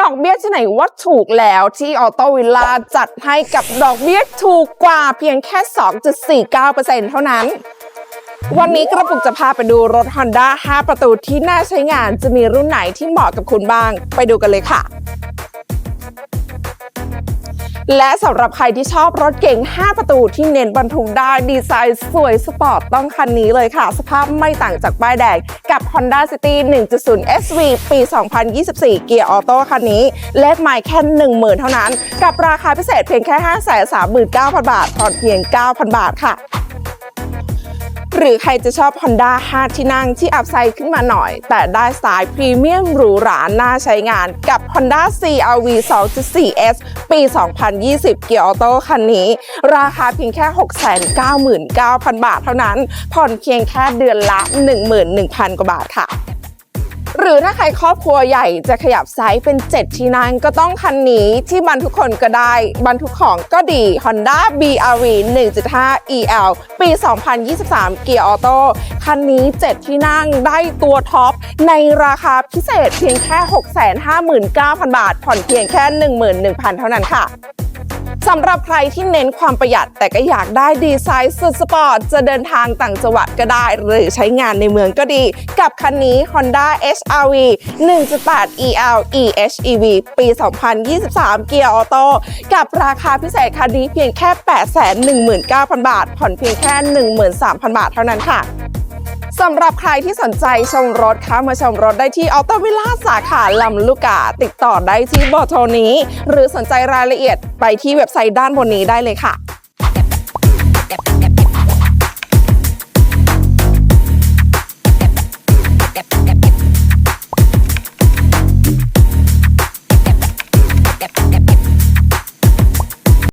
ดอกเบี้ยที่ไหนว่าถูกแล้วที่ออโตวิลล่าจัดให้กับดอกเบี้ยถูกกว่าเพียงแค่ 2.49%เท่านั้น วันนี้กระปุกจะพาไปดูรถ Honda 5 ประตูที่น่าใช้งานจะมีรุ่นไหนที่เหมาะกับคุณบ้าง ไปดูกันเลยค่ะ และสำหรับใครที่ชอบรถเก๋ง 5 ประตูที่เน้นบรรทุกได้ดีไซน์สวยสปอร์ตต้องคันนี้เลยค่ะ สภาพไม่ต่างจากป้ายแดงกับ Honda City 1.0 SV ปี 2024 เกียร์ออโต้คันนี้ เลขไมล์แค่ 10,000 เท่านั้น กับราคาพิเศษเพียงแค่ 539,000 บาทผ่อนเพียง 9,000 บาทค่ะ หรือใครจะชอบ Honda 5 ที่นั่งที่อัพไซด์ขึ้นมาหน่อย แต่ได้สายพรีเมียมหรูหราน่าใช้งานกับ Honda CRV 2.4S ปี 2020 เกียร์ออโต้คันนี้ ราคาเพียงแค่ 699,000 บาทเท่านั้น ผ่อนเพียงแค่เดือนละ 11,000 กว่าบาทค่ะ รือถ้าใครครอบครัวใหญ่จะขยับไซส์เป็น 7 ที่นั่งก็ต้องคันนี้ที่บรรทุกคนก็ได้ บรรทุกของก็ดี Honda BRV 1.5 EL ปี 2023 เกียร์ออโต้คันนี้ 7 ที่นั่งได้ตัวท็อป ในราคาพิเศษเพียงแค่ 659,000 บาท ผ่อนเพียงแค่ 11,000 เท่านั้นค่ะ สำหรับใครที่เน้นความประหยัดแต่ก็อยากได้ดีไซน์สุดสปอร์ต จะเดินทางต่างจังหวัดก็ได้ หรือใช้งานในเมืองก็ดี กับคันนี้ Honda HRV 1.8 EL eHEV ปี 2023 เกียร์ออโต้กับราคาพิเศษคันนี้เพียงแค่ 819,000 บาท ผ่อนเพียงแค่ 13,000 บาทเท่านั้นค่ะ สำหรับใครที่สนใจชมรถคะมาชมรถได้ที่ออโตวิลล่าสาขาลำลูกกา ติดต่อได้ที่เบอร์โทรนี้ หรือสนใจรายละเอียดไปที่เว็บไซต์ด้านบนนี้ได้เลยค่ะ